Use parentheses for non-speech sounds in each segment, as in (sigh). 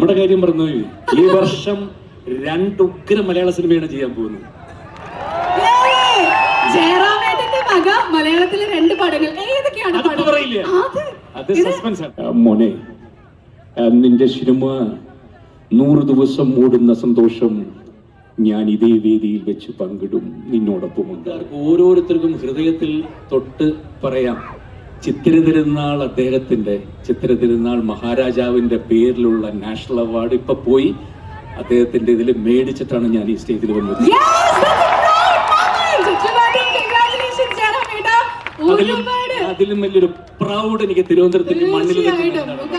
നമ്മുടെ കാര്യം പറഞ്ഞു ഈ വർഷം രണ്ട് ഉഗ്ര മലയാള സിനിമയാണ് ചെയ്യാൻ പോകുന്നത്. ജയറാമേട്ടന്റെ മക മലയാളത്തിലെ രണ്ട് പടങ്ങൾ. ഏതൊക്കെയാണ്? അത് സസ്പെൻസ് മോനെ നിന്റെ സിനിമ നൂറ് ദിവസം മൂടുന്ന സന്തോഷം ഞാൻ ഇതേ വേദിയിൽ വെച്ച് പങ്കിടും. നിന്നോടൊപ്പം ഉണ്ട് ഓരോരുത്തർക്കും ഹൃദയത്തിൽ തൊട്ട് പറയാം. ചിത്തിര തിരുനാൾ അദ്ദേഹത്തിന്റെ ചിത്തിര തിരുനാൾ മഹാരാജാവിന്റെ പേരിലുള്ള നാഷണൽ അവാർഡ് ഇപ്പൊ പോയി. അദ്ദേഹത്തിന്റെ ഇതിൽ മേടിച്ചിട്ടാണ് ഞാൻ ഈ സ്റ്റേജിൽ വന്നത്. അതിലും വലിയൊരു പ്രൗഡ് എനിക്ക് തിരുവനന്തപുരത്തിന്റെ മണ്ണിൽ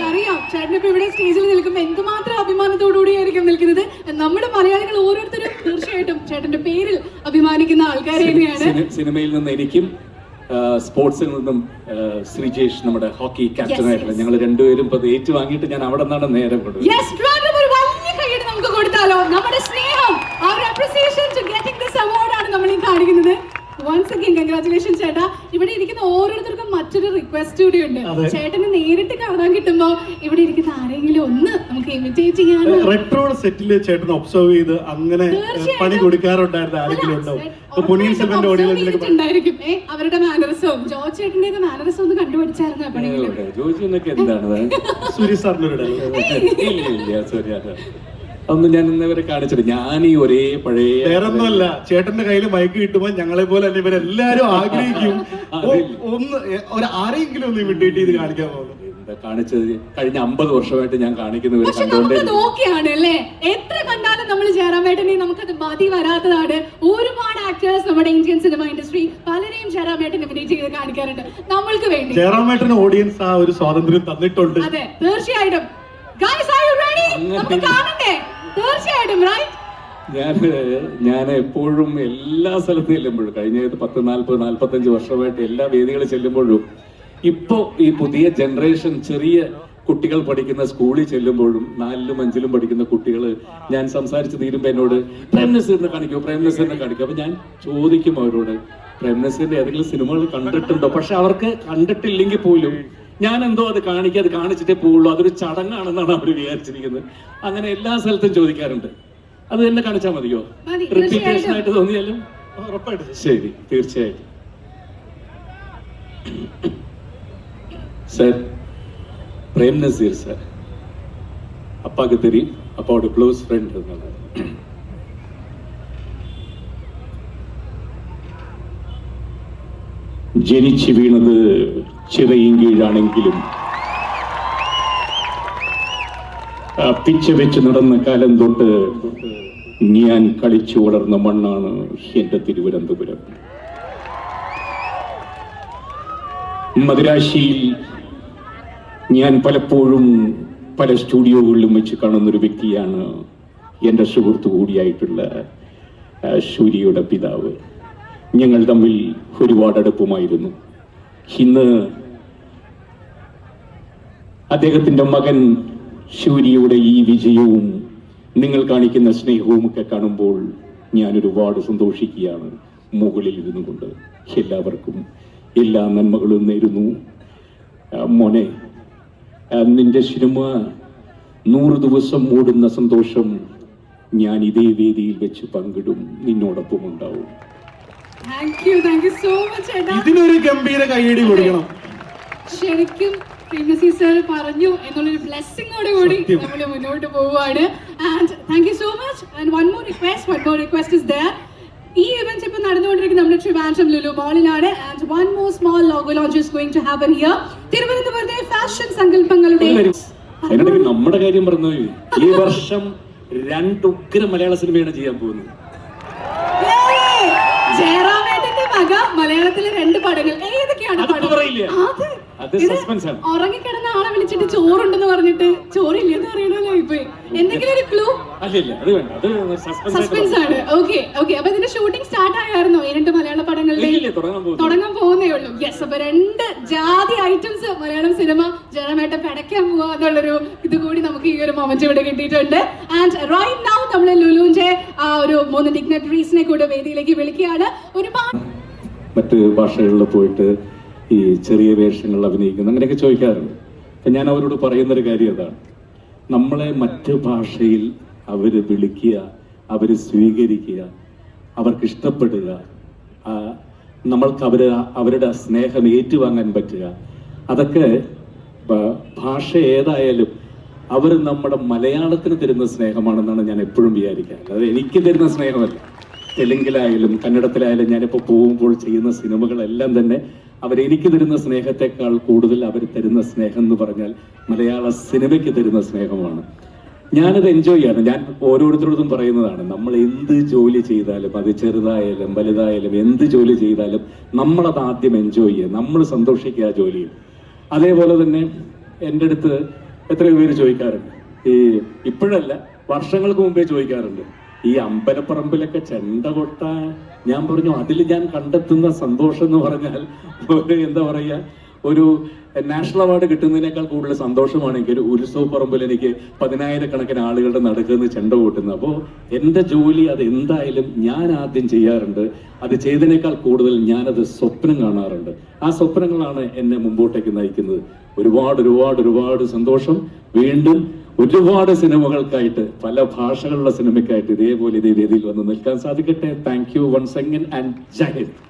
അറിയാം ചേട്ടൻ ഇപ്പൊ ഇവിടെ സ്റ്റേജിൽ നിൽക്കുമ്പോൾ എന്തുമാത്രം അഭിമാനത്തോടുകൂടിയായിരിക്കും നിൽക്കുന്നത്. നമ്മുടെ മലയാളികൾ ഓരോരുത്തരും തീർച്ചയായിട്ടും ചേട്ടന്റെ പേരിൽ അഭിമാനിക്കുന്ന ആൾക്കാർ തന്നെയാണ്. സിനിമയിൽ നിന്ന് എനിക്കും സ്പോർട്സിൽ നിന്നും ശ്രീജേഷ് നമ്മുടെ ഹോക്കി yes. ഞങ്ങൾ രണ്ടുപേരും ഇപ്പൊ ഏറ്റുവാങ്ങിയിട്ട് ഞാൻ അവിടെ നിന്നാണ് നേരെ കൊടുക്കുന്നത് നമ്മുടെ സ്നേഹം ആ ഒരു appreciation to getting this award ആണ് നമ്മൾ ഈ കാണിക്കുന്നത്. വൺസ് അഗൈൻ കൺഗ്രാറ്റുലേഷൻ ചേട്ടാ. ഇവിടെ ഇരിക്കുന്ന ഓരോരുത്തർക്കും മറ്റൊരു റിക്വസ്റ്റ് കൂടി ഉണ്ട്. ചേട്ടന് നേരിട്ട് കാണാൻ കിട്ടുമ്പോ ഇവിടെ ഇരിക്കുന്ന ആരെങ്കിലും ഒന്ന് നമുക്ക് ഇമിറ്റേറ്റ് ചെയ്യാൻ റെട്രോ സെറ്റിൽ ചേട്ടൻ ഒബ്സർവ് ചെയ്ത് അങ്ങനെ. പണി കൊടുക്കാറുണ്ടായിരുന്ന ആരെങ്കിലും ഉണ്ടോ? ഇപ്പൊ പൊന്നിയിൻ സെൽവന്റെ ഓഡിയോയിലൊക്കെ അവരുടെ മാനറിസവും ജോർജ് ചേട്ടന്റെ മാനറിസം ഒന്ന് കണ്ടുപിടിച്ചായിരുന്നു എപ്പോഴെങ്കിലും ജോജി എന്നൊക്കെ എന്താണ്? (laughs) സൂര്യ സാറിന്റെ അതൊന്നും ഞാൻ ഇന്നവരെ കാണിച്ചിട്ട് ഞാൻ ഈ ഒരേ പഴയ വേറൊന്നുമല്ല ചേട്ടന്റെ കയ്യിൽ മയക്ക് കിട്ടുമ്പോൾ ഞങ്ങളെ പോലെ തന്നെ ഇവരെല്ലാരും ആഗ്രഹിക്കും. ഒന്ന് ഒരു ആരെങ്കിലും ഒന്ന് വിട്ടിട്ട് ഇത് കാണിക്കാൻ പോകുന്നു. കാണിച്ചത്? കഴിഞ്ഞ അമ്പത് വർഷമായിട്ട് ഞാൻ കാണിക്കുന്നവരെ പക്ഷെ കണ്ടുകൊണ്ടേ എത്ര കണ്ടാലും നമ്മൾ ജയറാമേട്ടനെ നമുക്കത് മതി വരാത്തതാണ്. ഒരുപാട് ആക്ടേഴ്സ് നമ്മുടെ ഇന്ത്യൻ സിനിമ ഇൻഡസ്ട്രി പലരെയും ജയറാമേട്ടനെ ഇമിറ്റേറ്റ് ചെയ്ത് കാണിക്കാറുണ്ട്. നമ്മൾക്ക് വേണ്ടി. ജയറാമേട്ടന് ഓഡിയൻസ് ആ ഒരു സ്വാതന്ത്ര്യം തന്നിട്ടുണ്ട്. അതെ തീർച്ചയായിട്ടും. ഗൈസ് ആർ യു റെഡി നമുക്ക് കാണണ്ടേ? തീർച്ചയായിട്ടും റൈറ്റ് ഞാൻ ഞാൻ എപ്പോഴും എല്ലാ സ്ഥലത്തും ചെല്ലുമ്പോഴും കഴിഞ്ഞ പത്ത് നാൽപ്പത് നാൽപ്പത്തഞ്ച് വർഷമായിട്ട് എല്ലാ വേദികളിൽ ചെല്ലുമ്പോഴും ഇപ്പോ ഈ പുതിയ ജനറേഷൻ ചെറിയ കുട്ടികൾ പഠിക്കുന്ന സ്കൂളിൽ ചെല്ലുമ്പോഴും നാലിലും അഞ്ചിലും പഠിക്കുന്ന കുട്ടികൾ ഞാൻ സംസാരിച്ച് തീരുമ്പോ എന്നോട് പ്രേം നസീറിനെ കാണിക്കോ പ്രേം നസീറിനെ കാണിക്കോ. അപ്പൊ ഞാൻ ചോദിക്കും അവരോട് പ്രേം നസീറിന്റെ ഏതെങ്കിലും സിനിമകൾ കണ്ടിട്ടുണ്ടോ? പക്ഷെ അവർക്ക് കണ്ടിട്ടില്ലെങ്കിൽ പോലും ഞാൻ എന്തോ അത് കാണിക്കുക അത് കാണിച്ചിട്ടേ പോവുള്ളൂ. അതൊരു ചടങ്ങാണെന്നാണ് അവർ വിചാരിച്ചിരിക്കുന്നത്. അങ്ങനെ എല്ലാ സ്ഥലത്തും ചോദിക്കാറുണ്ട്. അത് തന്നെ കാണിച്ചാൽ മതിയോ? റിപ്പീറ്റേഷൻ ആയിട്ട് തോന്നിയാലും? ഉറപ്പായിട്ടും. ശരി തീർച്ചയായിട്ടും. Sir Prem sir. சார் அப்பாவுக்கு தெரியும் அப்பாவோட ക്ലോസ് ഫ്രണ്ട് இருந்தாங்க ജനിച്ചു വീണത് ചിറയും കീഴാണെങ്കിലും പിച്ച വെച്ച് നടന്ന കാലം തൊട്ട് ഞാൻ കളിച്ചു വളർന്ന മണ്ണാണ് എന്റെ തിരുവനന്തപുരം. മദുരാശിയിൽ ഞാൻ പലപ്പോഴും പല സ്റ്റുഡിയോകളിലും വെച്ച് കാണുന്ന ഒരു വ്യക്തിയാണ് എന്റെ സുഹൃത്തു കൂടിയായിട്ടുള്ള സൂര്യയുടെ പിതാവ്. ഞങ്ങൾ തമ്മിൽ ഒരുപാട് അടുപ്പമായിരുന്നു. ഇന്ന് അദ്ദേഹത്തിന്റെ മകൻ ശൂര്യയുടെ ഈ വിജയവും നിങ്ങൾ കാണിക്കുന്ന സ്നേഹവും ഒക്കെ കാണുമ്പോൾ ഞാൻ ഒരുപാട് സന്തോഷിക്കുകയാണ് മുകളിൽ ഇരുന്നു കൊണ്ട്. എല്ലാവർക്കും എല്ലാ നന്മകളും നേരുന്നു. മോനെ നിന്റെ സിനിമ നൂറ് ദിവസം മൂടുന്ന സന്തോഷം ഞാൻ ഇതേ വേദിയിൽ വെച്ച് പങ്കിടും. നിന്നോടൊപ്പം ഉണ്ടാവും. ഇതിനൊരു ഗംഭീര കൈയടി കൊടുക്കണം. ശരിക്കും ഫേമസി സർ പറഞ്ഞു എന്നുള്ളൊരു ബ്ലെസ്സിങ്ങോട് കൂടി നമ്മൾ മുന്നോട്ട് പോവുകയാണ്. And thank you so much and one more request one more request is there ഈ ഇവന്റ് ഇപ്പൊ നടന്നുകൊണ്ടിരിക്കുന്ന നമ്മുടെ Trivandrum Lulu മോളിലാണ് and one more small logo launch is going to happen here തിരുവനന്തപുരത്തെ ഫാഷൻ സങ്കല്പങ്ങളുടെ നമ്മുടെ കാര്യം പറഞ്ഞു ഈ വർഷം രണ്ട് ഉഗ്ര മലയാള സിനിമയാണ് ചെയ്യാൻ പോകുന്നത്! ജയറാമേട്ടന്റെ മക മലയാളത്തിലെ രണ്ട് പടങ്ങൾ. ഏതൊക്കെയാണ് അതിപ്പോ ഉറങ്ങിക്കിടന്ന ആളെ വിളിച്ചിട്ട് ചോറുണ്ടെന്ന് പറഞ്ഞിട്ട് ചോറില്ലെന്ന് അറിയണല്ലോ ഇപ്പൊ. എന്തെങ്കിലും ഒരു ക്ലൂ സസ്പെൻസ് സസ്പെൻസ് ആണ്. ഓക്കെ ഓക്കെ അപ്പൊ ഇതിന്റെ ഷൂട്ടിംഗ് സ്റ്റാർട്ട് ആയായിരുന്നോ? ഈ രണ്ട് മലയാള പടങ്ങളുടെ ഇല്ല തുടങ്ങാൻ പോകുന്നു. തുടങ്ങാൻ പോകുന്നേ ഉള്ളൂ. യെസ് അപ്പൊ രണ്ട് ജാതി ഐറ്റംസ് മലയാളം സിനിമ ജനമായിട്ട് പടയ്ക്കാൻ പോവാ എന്നുള്ളൊരു ഇത് കൂടി നമുക്ക് ഈ ഒരു മൊമെന്റ് ഇവിടെ കിട്ടിയിട്ടുണ്ട്. ആൻഡ് റൈറ്റ് നൗ നമ്മൾ ലുലുവിന്റെ ആ ഒരു മൂന്ന് ഡിഗ്നറ്ററീസിനെ കൂടെ വേദിയിലേക്ക് വിളിക്കുകയാണ്. ഒരുപാട് മറ്റ് ഭാഷകളിൽ പോയിട്ട് ഈ ചെറിയ വേഷങ്ങളിൽ അഭിനയിക്കുന്നു. അങ്ങനെയൊക്കെ ചോദിക്കാറുണ്ട്. അപ്പം ഞാൻ അവരോട് പറയുന്നൊരു കാര്യം അതാണ്. നമ്മളെ മറ്റ് ഭാഷയിൽ അവർ വിളിക്കുക അവർ സ്വീകരിക്കുക അവർക്ക് ഇഷ്ടപ്പെടുക നമ്മൾക്ക് അവർ അവരുടെ സ്നേഹം ഏറ്റുവാങ്ങാൻ പറ്റുക അതൊക്കെ ഭാഷ ഏതായാലും അവർ നമ്മുടെ മലയാളത്തിന് തരുന്ന സ്നേഹമാണെന്നാണ് ഞാൻ എപ്പോഴും വിചാരിക്കുക അല്ലാതെ എനിക്ക് തരുന്ന സ്നേഹമല്ല. തെലുങ്കിലായാലും കന്നഡത്തിലായാലും ഞാനിപ്പോൾ പോകുമ്പോൾ ചെയ്യുന്ന സിനിമകളെല്ലാം തന്നെ അവരെനിക്ക് തരുന്ന സ്നേഹത്തെക്കാൾ കൂടുതൽ അവർ തരുന്ന സ്നേഹം എന്ന് പറഞ്ഞാൽ മലയാള സിനിമയ്ക്ക് തരുന്ന സ്നേഹമാണ്. ഞാനത് എൻജോയ് ചെയ്യാണ്. ഞാൻ ഓരോരുത്തരോടും പറയുന്നതാണ് നമ്മൾ എന്ത് ജോലി ചെയ്താലും അത് ചെറുതായാലും വലുതായാലും എന്ത് ജോലി ചെയ്താലും നമ്മളത് ആദ്യം എൻജോയ് ചെയ്യുക. നമ്മൾ സന്തോഷിക്കുക ആ ജോലിയിൽ. അതേപോലെ തന്നെ എന്റെ അടുത്ത് എത്രയോ പേര് ചോദിക്കാറുണ്ട്. ഈ ഇപ്പോഴല്ല വർഷങ്ങൾക്ക് മുമ്പേ ചോദിക്കാറുണ്ട്. ഈ അമ്പലപ്പറമ്പിലൊക്കെ ചെണ്ട കൊട്ട. ഞാൻ പറഞ്ഞു അതിൽ ഞാൻ കണ്ടെത്തുന്ന സന്തോഷം എന്ന് പറഞ്ഞാൽ ഒരു എന്താ പറയുക ഒരു നാഷണൽ അവാർഡ് കിട്ടുന്നതിനേക്കാൾ കൂടുതൽ സന്തോഷമാണ് എനിക്ക് ഒരു ഉത്സവ പറമ്പിൽ എനിക്ക് പതിനായിരക്കണക്കിന് ആളുകളുടെ നടക്കുന്ന ചെണ്ട കൂട്ടുന്നത്. അപ്പോൾ എന്റെ ജോലി അത് എന്തായാലും ഞാൻ ആദ്യം ചെയ്യാറുണ്ട്. അത് ചെയ്തതിനേക്കാൾ കൂടുതൽ ഞാനത് സ്വപ്നം കാണാറുണ്ട്. ആ സ്വപ്നങ്ങളാണ് എന്നെ മുമ്പോട്ടേക്ക് നയിക്കുന്നത്. ഒരുപാട് ഒരുപാട് ഒരുപാട് സന്തോഷം. വീണ്ടും ഒരുപാട് സിനിമകൾക്കായിട്ട് പല ഭാഷകളുള്ള സിനിമയ്ക്കായിട്ട് ഇതേപോലെ ഇതേ രീതിയിൽ വന്ന് നിൽക്കാൻ സാധിക്കട്ടെ. Thank you once again and Jai Hind